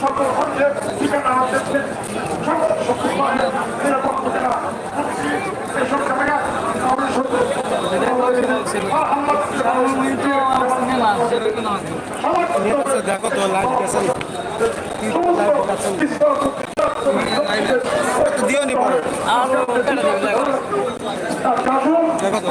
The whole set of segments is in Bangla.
সকল ধর্মের ঠিকানা দিচ্ছেন সকল শক্তি বাহিনীর নিরাপত্তা ঠিকানা এসব জায়গা আমাদের সত্য দেখো তো লাইভ গেছেন দিও নি দেখো তো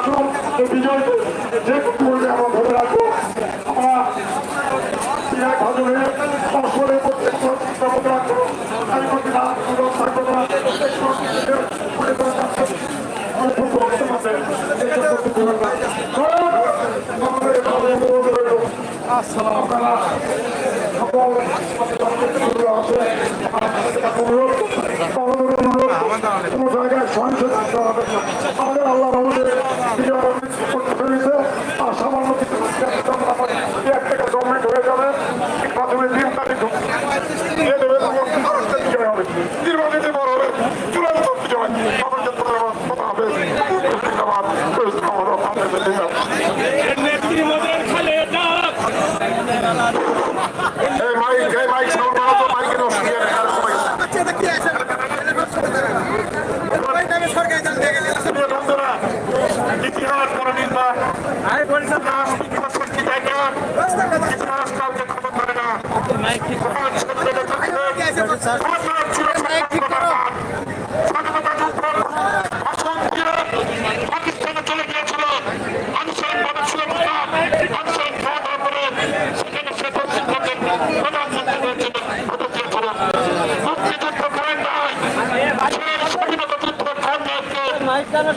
এবং বিজয় যে করবে আমরা ধরে রাখব আমরা সুযোগ থাকব না আমাদের আল্লাহ করতে পেরেছে আর সামান্য কিছু এক থেকে গভর্নমেন্ট যাবে প্রথমে তিন তারিখ দিয়ে বড় হবে চূড়ান্ত বিজয় আমাদের ধন্যবাদ কথা হবে ধন্যবাদ এই মাইক এই মাইক সাউন্ড বাড়াতো মাইকে নষ্ট দিয়ে বন্ধুরা ইতিহাস কোনদিন বা ইতিহাস ইতিহাস করতে চায় না ইতিহাস কাউকে ক্ষমা করে না। সমাজ সত্যতা থাকবে সমাজ চিরস্থায়ী স্বাধীনতা যুদ্ধ ভাষণ দিয়ে পাকিস্তানে চলে গিয়েছিল আনুষ্ঠানিকভাবে ছিল না আনুষ্ঠানিক খাওয়া দাওয়া করে সেখানে সে পশ্চিমবঙ্গের প্রধানমন্ত্রী হয়েছিল হতে চেয়েছিল মুক্তিযুদ্ধ করেন নাই সে স্বাধীনতা যুদ্ধ খান নায়ককে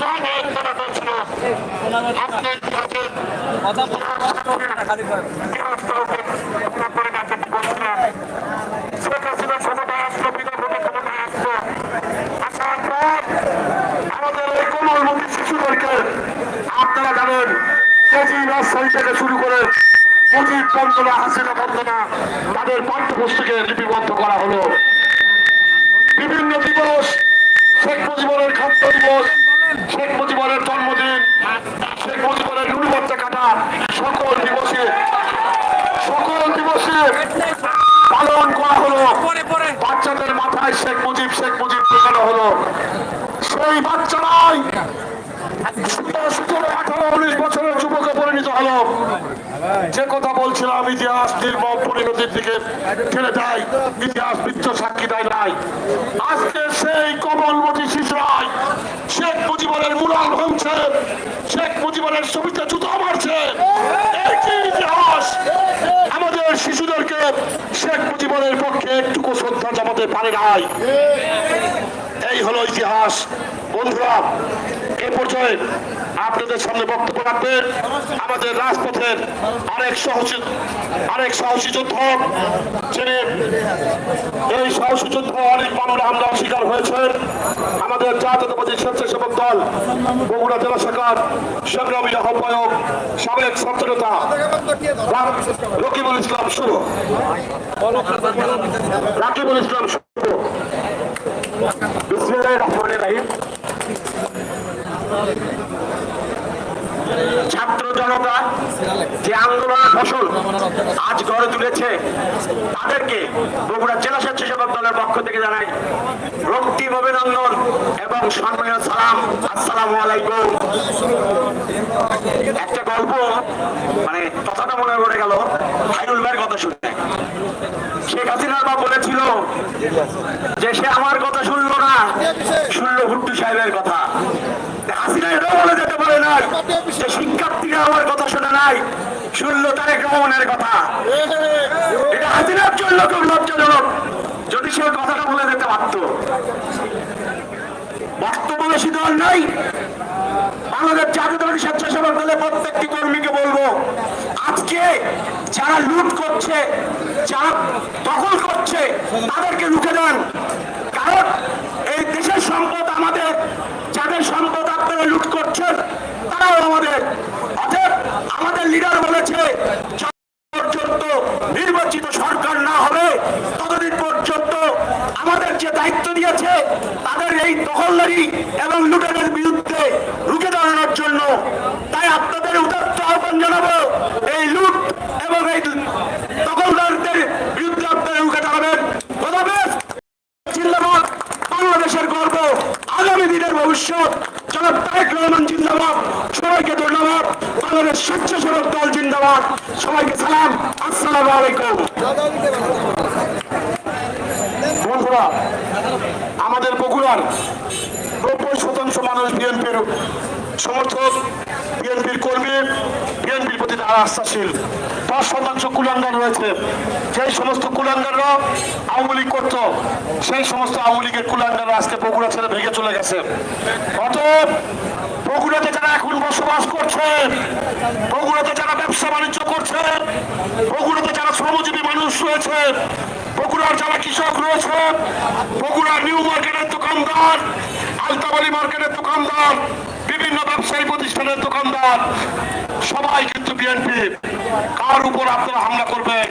খান নায়ক করা হয়েছিল আজকে ইতিহাসে শেখ হাসিনা ক্ষমতায় আসলো বিনা ভোটে ক্ষমতায় আসলো আসার পর আমাদের এই কোমলমতি শিশুদেরকে আপনারা জানেন কেজি রাজশাহী থেকে শুরু করে মুজিব বন্দনা হাসিনা বন্দনা তাদের পাঠ্যপুস্তকে লিপিবদ্ধ করা হলো বিভিন্ন দিবস শেখ মুজিবুরের খাদ্য দিবস শেখ মুজিবুরের জন্মদিন শেখ মুজিবুরের নুড়ি বাচ্চা কাটা সকল দিবসে সকল দিবসে পালন করা হলো শেখ মুজিব শেখ মুজিব ঢোকানো হলো। সেই সতেরো আঠারো, উনিশ বছরের যুবকে পরিণত হলো। যে কথা বলছিলাম, ইতিহাস দিকে ঠেলে দেয়। সাক্ষী দেয় নাই। আজকে সেই শেখ মুজিবরের শেখ ছবিতে জুতো মারছে এই কি ইতিহাস আমাদের শিশুদেরকে শেখ মুজিবনের পক্ষে একটুকু শ্রদ্ধা জানাতে পারে নাই। এই হলো ইতিহাস। বন্ধুরা এ পর্যায়ে আপনাদের সামনে বক্তব্য রাখবেন। আমাদের রাজপথের আরেক সাহসী আরেক সাহসী যোদ্ধ যিনি, এই সাহসী যুদ্ধ অনেক মানুষ হামলার শিকার হয়েছেন। আমাদের জাতীয়তাবাদী স্বেচ্ছাসেবক দল, বগুড়া জেলা শাখার সংগ্রামী আহ্বায়ক সাবেক ছাত্রনেতা রকিবুল ইসলাম শুভ। রাকিবুল ইসলাম শুভ। বিসমিল্লাহির রহমানির রহিম ছাত্র জনতা যে আন্দোলনের ফসল আজ গড়ে তুলেছে, তাদেরকে বগুড়া জেলা স্বেচ্ছাসেবক দলের পক্ষ থেকে জানাই রক্তিম অভিনন্দন এবং সম্মানীয় সালাম। আসসালামু আলাইকুম। একটা গল্প মানে কথাটা মনে পড়ে গেল, হাইরুল ভাইয়ের কথা শুনে। শেখ হাসিনার বাপ বলেছিল যে সে আমার কথা শুনলো না, শুনলো ভুট্টু সাহেবের কথা। হাসিনা এটাও বলে যেতে পারে না যে শিক্ষার্থীরা আমার কথা শোনে নাই শুনলো তারেক রহমানের কথা। এটা হাসিনার জন্য খুব লজ্জাজনক যদি বিষয়ে কথাটা বলে যেতে পারত। বর্তমানে দল নাই, বাংলাদেশ জাতীয় স্বেচ্ছাসেবক দলের প্রত্যেকটি কর্মীকে বলব, আজকে যারা লুট করছে, যারা দখল করছে, তাদেরকে রুখে দেন। কারণ এই দেশের সম্পদ আমাদের, যাদের সম্পদ আপনারা লুট করছেন, তারাও আমাদের আমাদের লিডার বলেছে পর্যন্ত নির্বাচিত সরকার না হবে, ততদিন পর্যন্ত আমাদের যে দায়িত্ব দিয়েছে, তাদের এই দখলদারি এবং লুটের বিরুদ্ধে রুখে দাঁড়ানোর জন্য তাই আপনাদের উদাত্ত আহ্বান জানাব, এই লুট এবং এই দখলদারদের বিরুদ্ধে আপনারা রুখে দাঁড়াবেন। বাংলাদেশের গর্ব, আগামী দিনের ভবিষ্যৎ। সবাইকে ধন্যবাদ। দল সবাইকে সালাম। আমাদের বগুড়ার নব্বই শতাংশ মানুষ বিএনপির সমর্থক, বিএনপির কর্মী, বিএনপির প্রতি তারা আস্থাশীল। দশ শতাংশ কুলাঙ্গার রয়েছে। যেই সমস্ত কুলাঙ্গাররা আওয়ামী লীগ করত, সেই সমস্ত আওয়ামী লীগের কুলাঙ্গাররা আজকে বগুড়া ছেড়ে ভেঙে চলে গেছে। অতএব বগুড়াতে যারা এখন বসবাস করছে, বগুড়াতে যারা ব্যবসা বাণিজ্য করছে, বগুড়াতে যারা শ্রমজীবী মানুষ রয়েছে, বগুড়ার যারা কৃষক রয়েছে বগুড়া নিউ মার্কেটের দোকানদার আলতাবালি মার্কেটের দোকানদার, বিভিন্ন ব্যবসায়ী প্রতিষ্ঠানের দোকানদার সবাই কিন্তু বিএনপি কার উপর আপনারা হামলা করবেন?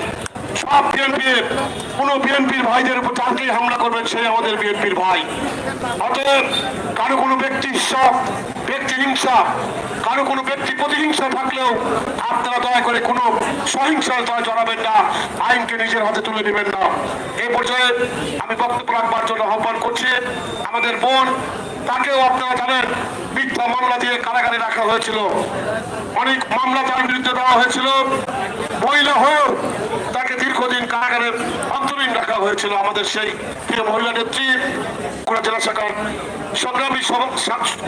সব বিএনপির কোন বিএনপির ভাইদের উপর যাকেই হামলা করবেন সেই আমাদের বিএনপির ভাই। অতএব কারও কোনো ব্যক্তি সব ব্যক্তি হিংসা, কারও কোনো ব্যক্তি প্রতিহিংসা থাকলেও আপনারা দয়া করে কোনো সহিংসতায় জড়াবেন না, আইনকে নিজের হাতে তুলে নেবেন না। এই পর্যায়ে আমি বক্তব্য রাখবার জন্য আহ্বান করছি। আমাদের বোন, তাকেও আপনারা জানেন মিথ্যা মামলা দিয়ে কারাগারে রাখা হয়েছিল। অনেক মামলা তার বিরুদ্ধে দেওয়া হয়েছিল। মহিলা হয়েও তাকে দীর্ঘদিন কারাগারে অন্তরীণ রাখা হয়েছিল। আমাদের সেই প্রিয় মহিলা নেত্রী কুড়া জেলা শাখার সংগ্রামী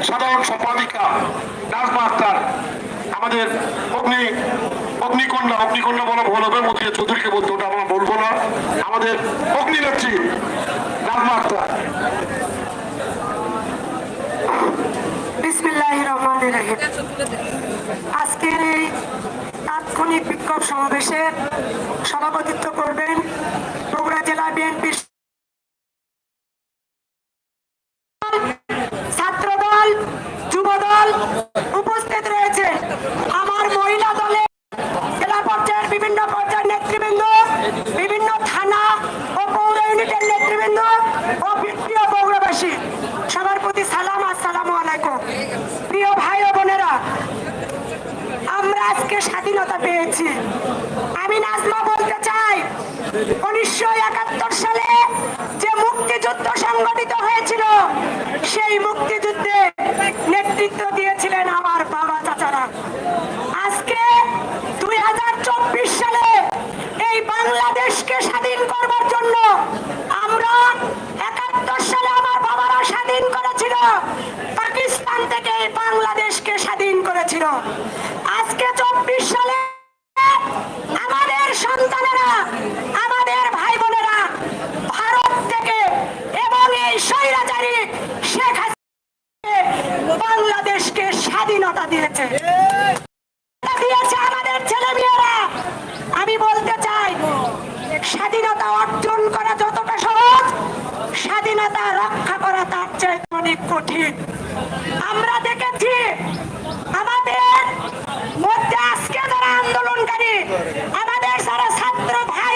সাধারণ সম্পাদিকা নাজমা আক্তার। আমাদের অগ্নি, অগ্নিকন্যা অগ্নিকন্যা বলা ভুল হবে, মতিয়া চৌধুরীকে বলতে ওটা আমরা বলব না। আমাদের অগ্নি নেত্রী, নাজমা আক্তার। সভাপতিত্ব করবেন বগুড়া জেলা যুবদল উপস্থিত রয়েছে। আমার মহিলা দলে জেলা পর্যায়ের বিভিন্ন পর্যায়ের নেতৃবৃন্দ, বিভিন্ন থানা ও নেতৃবৃন্দ ও সবার প্রতি সালাম আসসালামু আলাইকুম প্রিয় ভাই ও বোনেরা আমরা আজকে স্বাধীনতা পেয়েছি। আমি নাজমা বলতে চাই, উনিশশো একাত্তর সালে যে মুক্তিযুদ্ধ সংগঠিত হয়েছিল, সেই মুক্তিযুদ্ধে নেতৃত্ব দিয়েছিলেন আমার বাবা চাচারা। আজকে দুই হাজার চব্বিশ সালে এই বাংলাদেশকে স্বাধীন করবার জন্য আমরা একাত্তর সালে আমার বাবারা স্বাধীন করেছিল, পাকিস্তান থেকে বাংলাদেশকে স্বাধীন করেছিল আজকে চব্বিশ সালে আমাদের সন্তানেরা আমাদের ভাই বোনেরা ভারত থেকে এবং এই স্বৈরাচারী শেখ হাসিনা বাংলাদেশকে স্বাধীনতা দিয়েছে দিয়েছে আমাদের ছেলে মেয়েরা আমি বলতে চাই স্বাধীনতা অর্জন করা যতটা সহজ স্বাধীনতা রক্ষা করা তার চেয়ে অনেক কঠিন। আমরা দেখেছি আমাদের মধ্যে আজকে যারা আন্দোলনকারী, আমাদের যারা ছাত্র ভাই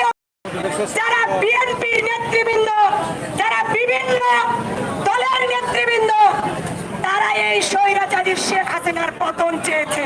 যারা বিএনপি নেতৃবৃন্দ, যারা বিভিন্ন দলের নেতৃবৃন্দ, তারা এই স্বৈরাচারী শেখ হাসিনার পতন চেয়েছে।